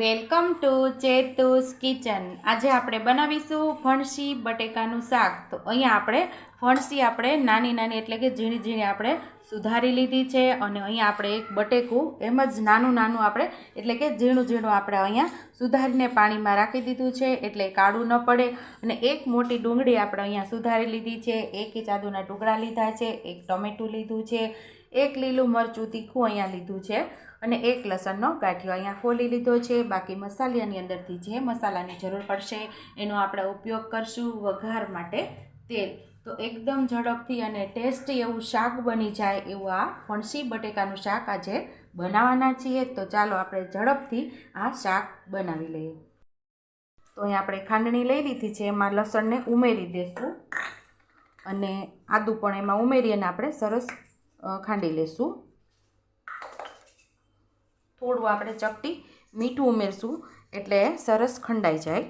Welcome to ચેતુસ kitchen. આજે આપણે બનાવીશું ફણસી બટેકાનું શાક. તો અહીંયા આપણે ફણસી આપણે નાની નાની એટલે કે ઝીણી ઝીણી આપણે સુધારી લીધી છે અને અહીંયા આપણે એક બટેકું એમ જ નાનું નાનું આપણે એટલે કે ઝીણું ઝીણું આપણે અહીંયા સુધારીને પાણીમાં રાખી દીધું છે એટલે કાળું ન પડે. અને એક મોટી ડુંગળી આપણે અહીંયા સુધારી લીધી છે. એક ચાદુના ટુકડા લીધા છે. એક ટમેટું લીધું છે. એક લીલું મરચું તીખું અહીંયા લીધું છે અને એક લસણનો ગાંઠિયો અહીંયા ખોલી લીધો છે. બાકી મસાલાની અંદરથી જે મસાલાની જરૂર પડશે એનો આપણે ઉપયોગ કરશું વઘાર માટે તેલ. તો એકદમ ઝડપથી અને ટેસ્ટી એવું શાક બની જાય એવું આ ફણસી બટેકાનું શાક આજે બનાવવાના છીએ. તો ચાલો આપણે ઝડપથી આ શાક બનાવી લઈએ. તો અહીંયા આપણે ખાંડણી લઈ લીધી છે. એમાં લસણને ઉમેરી દઈશું અને આદું પણ એમાં ઉમેરી અને આપણે સરસ ખાંડી લઈશું થોડું આપણે ચપટી મીઠું ઉમેરશું, એટલે સરસ ખંડાઈ જાય.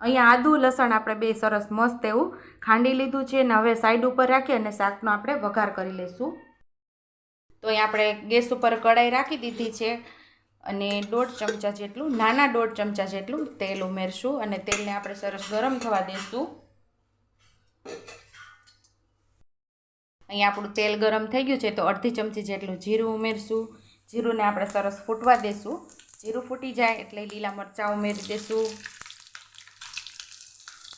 અહીંયા આદુ લસણ આપણે બે સરસ મસ્ત એવું ખાંડી લીધું છે અને હવે સાઈડ ઉપર રાખી અને શાકનો આપણે વઘાર કરી લઈશું તો અહીંયા આપણે ગેસ ઉપર કઢાઈ રાખી દીધી છે અને દોઢ ચમચા જેટલું, નાના દોઢ ચમચા જેટલું તેલ ઉમેરશું અને તેલને આપણે સરસ ગરમ થવા દઈશું અહીંયા આપણું તેલ ગરમ થઈ ગયું છે તો અડધી ચમચી જેટલું જીરું ઉમેરશું. જીરુંને આપણે સરસ ફૂટવા દેશું. જીરું ફૂટી જાય એટલે લીલા મરચાં ઉમેરી દેશું.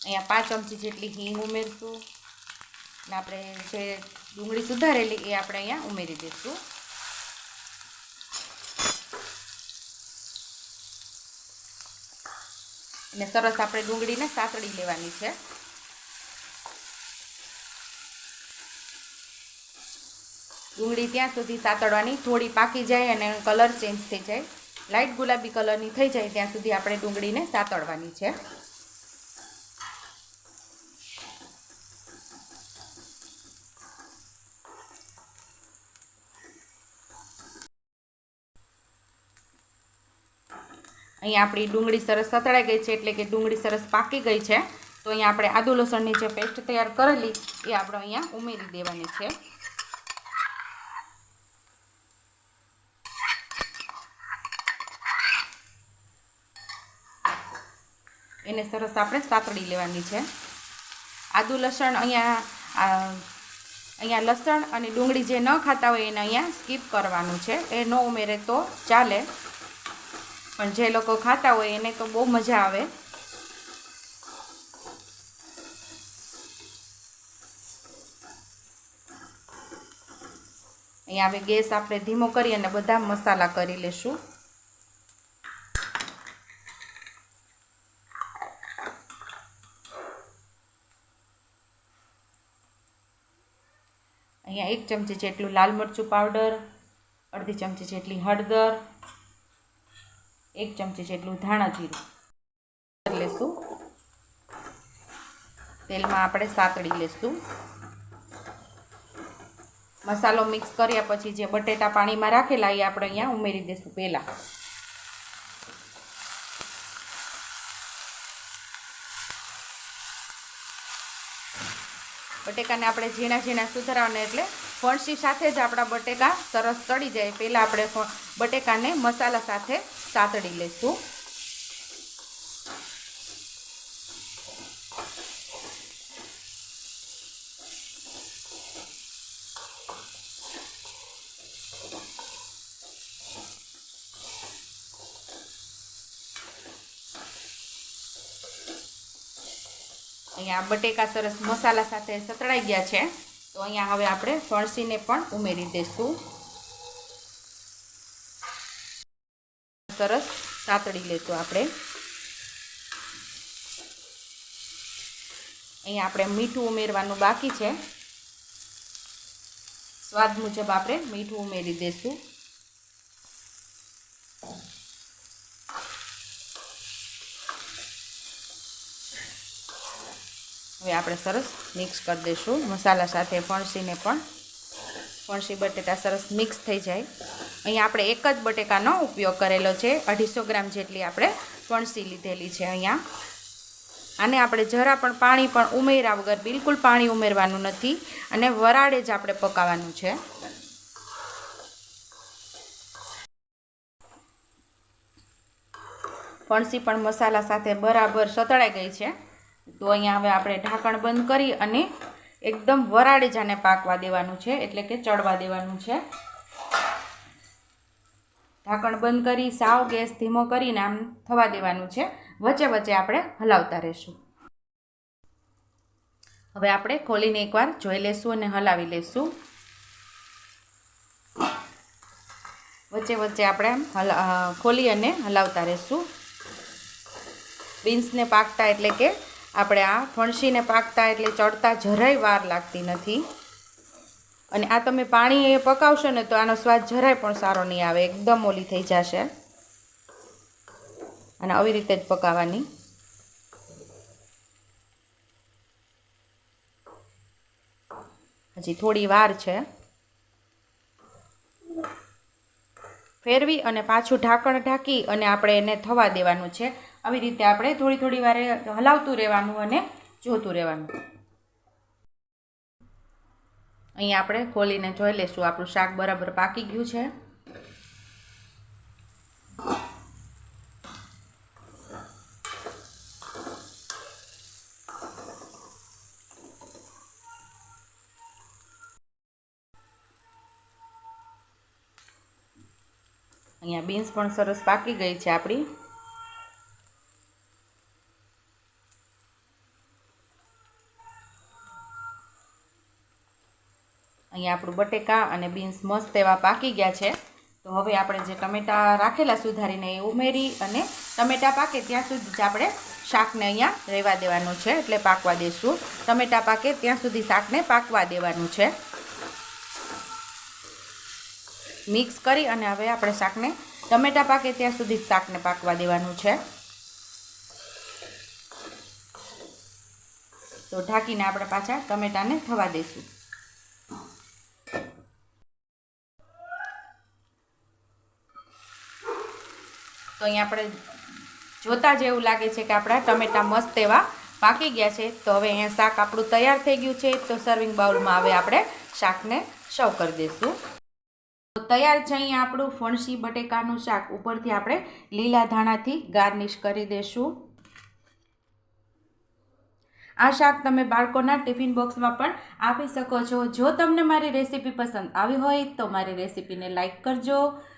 અહીંયા પાંચ ચમચી જેટલી હિંગ ઉમેરશું. અને આપણે જે ડુંગળી સુધારેલી એ આપણે અહીંયા ઉમેરી દઈશું અને સરસ આપણે ડુંગળીને સાતળી લેવાની છે. ડુંગળી ત્યાં સુધી સાતડવાની થોડી પાકી જાય અને કલર ચેન્જ થઈ જાય. લાઇટ ગુલાબી કલરની થઈ જાય ત્યાં સુધી આપણે ડુંગળીને સાતડવાની છે. અહીંયા આપણી ડુંગળી સરસ સતળાઈ ગઈ છે, એટલે કે ડુંગળી સરસ પાકી ગઈ છે. તો અહીંયા આપણે આદુ લસણની જે પેસ્ટ તૈયાર કરેલી, એ આપણે અહીંયા ઉમેરી દેવાની છે. એને સરસ આપણે સાતડી લેવાની છે. આદુ લસણ અહીંયા અહીંયા લસણ અને ડુંગળી જે ન ખાતા હોય એને અહીંયા સ્કીપ કરવાનું છે. એ ન ઉમેરે તો ચાલે. પણ જે લોકો ખાતા હોય એને તો બહુ મજા આવે. અહીંયા હવે ગેસ આપણે ધીમો કરી અને બધા મસાલા કરી લેશું. અહીંયા એક ચમચી જેટલું લાલ મરચું પાવડર, અડધી ચમચી જેટલી હળદર, એક ચમચી જેટલું ધાણા જીરું. લેશું. તેલમાં આપણે સાતળી લેશું. મસાલો મિક્સ કર્યા પછી જે બટેટા પાણીમાં રાખેલા એ આપણે અહીંયા ઉમેરી દઈશું પહેલાં. બટેકાને આપણે ઝીણા ઝીણા સુધારવાના એટલે ફણસી સાથે જ આપણા બટેકા સરસ તળી જાય. પહેલાં આપણે બટેકાને મસાલા સાથે સાતડી લઈશું અહીંયા બટેકા સરસ મસાલા સાથે સતળાઈ ગયા છે. તો અહીંયા હવે આપણે ફણસીને પણ ઉમેરી દઈશું. સરસ સાતળી લેશું આપણે. અહીંયા આપણે મીઠું ઉમેરવાનું બાકી છે. સ્વાદ મુજબ આપણે મીઠું ઉમેરી દઈશું. હવે આપણે સરસ મિક્સ કરી દઈશું. મસાલા સાથે ફણસીને પણ. ફણસી, બટેટા સરસ મિક્સ થઈ જાય. અહીંયા આપણે એક જ બટેકાનો ઉપયોગ કરેલો છે. અઢીસો ગ્રામ જેટલી આપણે ફણસી લીધેલી છે અહીંયા. આને આપણે જરા પણ પાણી પણ ઉમેર્યા વગર બિલકુલ પાણી ઉમેરવાનું નથી અને વરાળે જ આપણે પકાવવાનું છે. ફણસી પણ મસાલા સાથે બરાબર સતળાઈ ગઈ છે. તો અહીંયા હવે આપણે ઢાંકણ બંધ કરી અને એકદમ વરાળી જાને પાકવા દેવાનું છે, એટલે કે ચડવા દેવાનું છે. ઢાંકણ બંધ કરી, સાવ ગેસ ધીમો કરીને આમ થવા દેવાનું છે. વચ્ચે વચ્ચે આપણે હલાવતા રહેશું. હવે આપણે ખોલીને એકવાર જોઈ લેશું અને હલાવી લેશું. વચ્ચે વચ્ચે આપણે હલા ખોલી અને હલાવતા રહેશું. બીન્સને પાકતા એટલે કે આપણે આ ફણસીને પાકતા એટલે ચડતા જરાય વાર લાગતી નથી. અને આ તમે પાણી એ પકાવશો ને તો આનો સ્વાદ જરાય પણ સારો નહીં આવે, એકદમ ઓલી થઈ જશે. અને આવી રીતે જ પકાવવાની હજી થોડી વાર છે. ફેરવી અને પાછું ઢાંકણ ઢાંકી અને આપણે એને થવા દેવાનું છે. આવી રીતે આપણે થોડી થોડી વારે હલાવતું રહેવાનું અને જોતું રહેવાનું. અહીંયા આપણે ખોલીને જોઈ લઈશું, આપણું શાક બરાબર પાકી ગયું છે. અહીંયા બીન્સ પણ સરસ પાકી ગઈ છે આપણી. અહીંયા આપણું બટેકા અને બીન્સ મસ્ત એવા પાકી ગયા છે. તો હવે આપણે જે ટમેટાં રાખેલા સુધારીને એ ઉમેરી અને ટમેટા પાકે ત્યાં સુધી જ આપણે શાકને અહીંયા રહેવા દેવાનું છે, એટલે પાકવા દઈશું ટમેટા પાકે ત્યાં સુધી શાકને પાકવા દેવાનું છે. મિક્સ કરી અને હવે આપણે શાકને, ટમેટા પાકે ત્યાં સુધી જ શાકને પાકવા દેવાનું છે. તો ઢાંકીને આપણે પાછા ટમેટાને થવા દઈશું અહીંયા આપણે જોતા જ એવું લાગે છે કે આપણા ટમેટા મસ્ત એવા પાકી ગયા છે. તો હવે અહીંયા શાક આપણું તૈયાર થઈ ગયું છે. તો સર્વિંગ બાઉલમાં હવે આપણે શાકને સર્વ કરી દઈશું. તો તૈયાર છે અહીંયા આપણું ફણસી બટેકાનું શાક. ઉપરથી આપણે લીલા ધાણાથી ગાર્નિશ કરી દઈશું. આ શાક તમે બાળકોના ટિફિન બોક્સમાં પણ આપી શકો છો. જો તમને મારી રેસીપી પસંદ આવી હોય તો મારી રેસીપીને લાઇક કરજો.